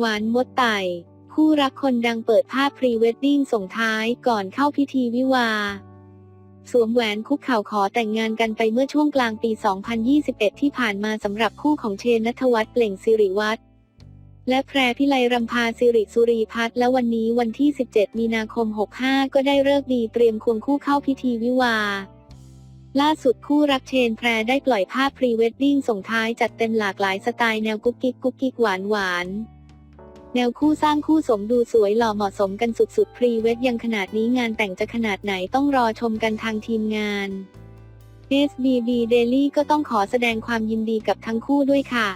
หวานมดไต่คู่รักคนดังเปิดภาพพรีเวดดิ้งส่งท้ายก่อนเข้าพิธีวิวา สวมแหวนคุกเข่าขอแต่งงานกันไปเมื่อช่วงกลางปี 2021 ที่ผ่านมาสำหรับคู่ของเชนนัทวัฒน์เปล่งสิริวัฒน์และแพรพิไลรำพาสิริสุรีพัฒน์และวันนี้วันที่ 17 มีนาคม 65 ก็ได้เลิกดีเตรียมควงคู่เข้าพิธีวิวา ล่าสุดคู่รักเชนแพรได้ปล่อยภาพพรีเวดดิ้งส่งท้ายจัดเต็มหลากหลายสไตล์แนวกุ๊กกิ๊กกุ๊กกิ๊กหวานหวาน แนวคู่สร้างคู่สมดูสวยหล่อเหมาะสมกันสุดๆ พรีเวดยังขนาดนี้งานแต่งจะขนาดไหนต้องรอชมกันทางทีมงาน SBB Daily ก็ต้องขอแสดงความยินดีกับทั้งคู่ด้วยค่ะ